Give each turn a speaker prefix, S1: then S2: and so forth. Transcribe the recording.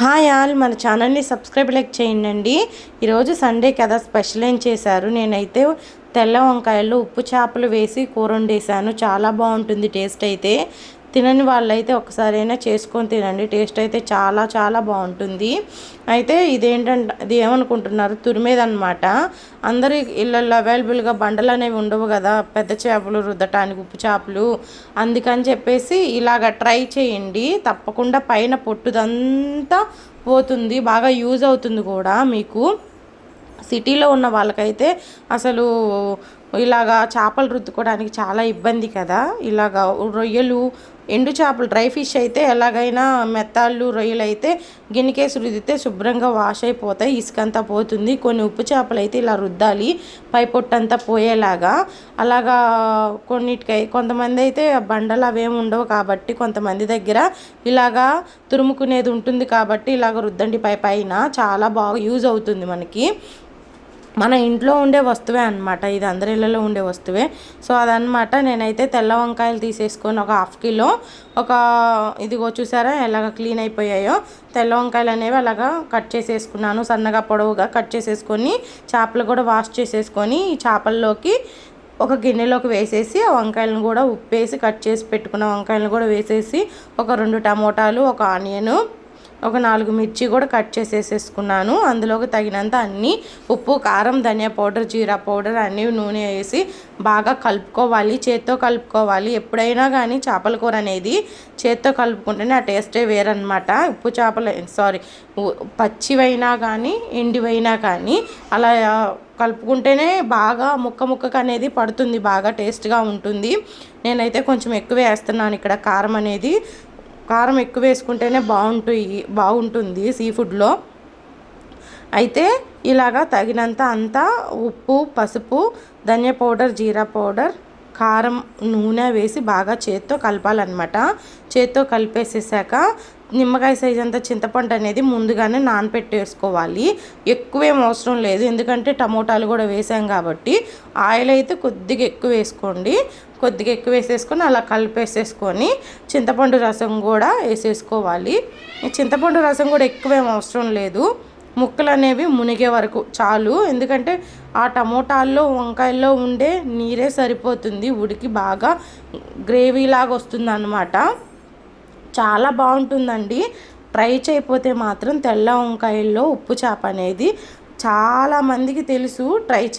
S1: Hi all మన ఛానల్ని subscribe like చేయండి. ఈరోజు సండే కదా స్పెషల్ ఏం చేశారు? నేనైతే తెల్ల వంకాయలు ఉప్పు చేపలు వేసి కూర వండేసాను చాలా బాగుంటుంది టేస్ట్ అయితే. తినని వాళ్ళైతే ఒకసారైనా చేసుకొని తినండి. టేస్ట్ అయితే చాలా చాలా బాగుంటుంది. అయితే ఇదేంటంటే ఇది ఏమనుకుంటున్నారు? తురిమేదనమాట అందరి ఇళ్ళల్లో అవైలబుల్గా బండలు అనేవి ఉండవు కదా. పెద్ద చేపలు రుద్దటానికి ఉప్పు చేపలు. అందుకని చెప్పేసి ఇలాగ ట్రై చేయండి. తప్పకుండా పైన పొట్టుదంతా పోతుంది. బాగా యూజ్ అవుతుంది కూడా మీకు. సిటీలో ఉన్న వాళ్ళకైతే అసలు ఇలాగా చేపలు రుద్దుకోవడానికి చాలా ఇబ్బంది కదా. ఇలాగా రొయ్యలు ఎండు చేపలు డ్రై ఫిష్ అయితే ఎలాగైనా మెత్తాళ్ళు రొయ్యలు అయితే గిన్నెకేసి రుద్దితే శుభ్రంగా వాష్ అయిపోతాయి ఇసుకంతా పోతుంది. కొన్ని ఉప్పు చేపలు అయితే ఇలా రుద్దాలి పై పొట్టంతా పోయేలాగా. అలాగా కొన్నిటికై కొంతమంది అయితే బండలు అవేమి ఉండవు కాబట్టి కొంతమంది దగ్గర ఇలాగా తురుముకునేది ఉంటుంది కాబట్టి ఇలాగ రుద్దండి పై పైన. చాలా బాగా యూజ్ అవుతుంది మనకి. మన ఇంట్లో ఉండే వస్తువే అనమాట ఇది అందరి ఇళ్ళలో ఉండే వస్తువే. సో అదనమాట నేనైతే తెల్ల వంకాయలు తీసేసుకొని ఒక హాఫ్ కిలో ఒక ఇదిగో చూసారా ఎలాగ క్లీన్ అయిపోయాయో? తెల్ల వంకాయలు అనేవి అలాగా కట్ చేసేసుకున్నాను. సన్నగా పొడవుగా కట్ చేసేసుకొని చేపలు కూడా వాష్ చేసేసుకొని ఈ చేపల్లోకి ఒక గిన్నెలోకి వేసేసి ఆ వంకాయలను కూడా ఉప్పేసి కట్ చేసి పెట్టుకున్న వంకాయలను కూడా వేసేసి ఒక రెండు టమోటాలు ఒక ఆనియను ఒక నాలుగు మిర్చి కూడా కట్ చేసేసేసుకున్నాను. అందులోకి తగినంత అన్నీ ఉప్పు కారం ధనియా పౌడర్ జీరా పౌడర్ అన్నీ నూనె వేసి బాగా కలుపుకోవాలి. చేత్తో కలుపుకోవాలి. ఎప్పుడైనా కానీ చేపల కూర అనేది చేత్తో కలుపుకుంటేనే ఆ టేస్టే వేరనమాట ఉప్పు చేపలు సారీ పచ్చివైనా కానీ ఎండివైనా కానీ అలా కలుపుకుంటేనే బాగా ముక్క ముక్కకు అనేది పడుతుంది. బాగా టేస్ట్గా ఉంటుంది. నేనైతే కొంచెం ఎక్కువ వేస్తున్నాను. ఇక్కడ కారం అనేది కారం ఎక్కువ వేసుకుంటేనే బాగుంటుంది బాగుంటుంది సీ ఫుడ్లో. అయితే ఇలాగా తగినంత అంతా ఉప్పు పసుపు ధనియా పౌడర్ జీరా పౌడర్ కారం నూనె వేసి బాగా చేత్తో కలపాలన్నమాట. చేత్తో కలిపేసేసాక నిమ్మకాయ సైజ్ అంత చింతపండు అనేది ముందుగానే నానపెట్టేసుకోవాలి. ఎక్కువేం అవసరం లేదు. ఎందుకంటే టమోటాలు కూడా వేసాం కాబట్టి ఆయిల్ అయితే కొద్దిగా ఎక్కువ వేసుకోండి. కొద్దిగా ఎక్కువ వేసేసుకొని అలా కలిపేసేసుకొని చింతపండు రసం కూడా వేసేసుకోవాలి. చింతపండు రసం కూడా ఎక్కువేం అవసరం లేదు. ముక్కలు అనేవి మునిగే వరకు చాలు. ఎందుకంటే ఆ టమోటాల్లో వంకాయల్లో ఉండే నీరే సరిపోతుంది. ఉడికి బాగా గ్రేవీలాగా వస్తుంది అన్నమాట చాలా బాగుంటుందండి. ట్రై చేయకపోతే మాత్రం తెల్ల వంకాయల్లో ఉప్పు చేప అనేది చాలామందికి తెలుసు. ట్రై చే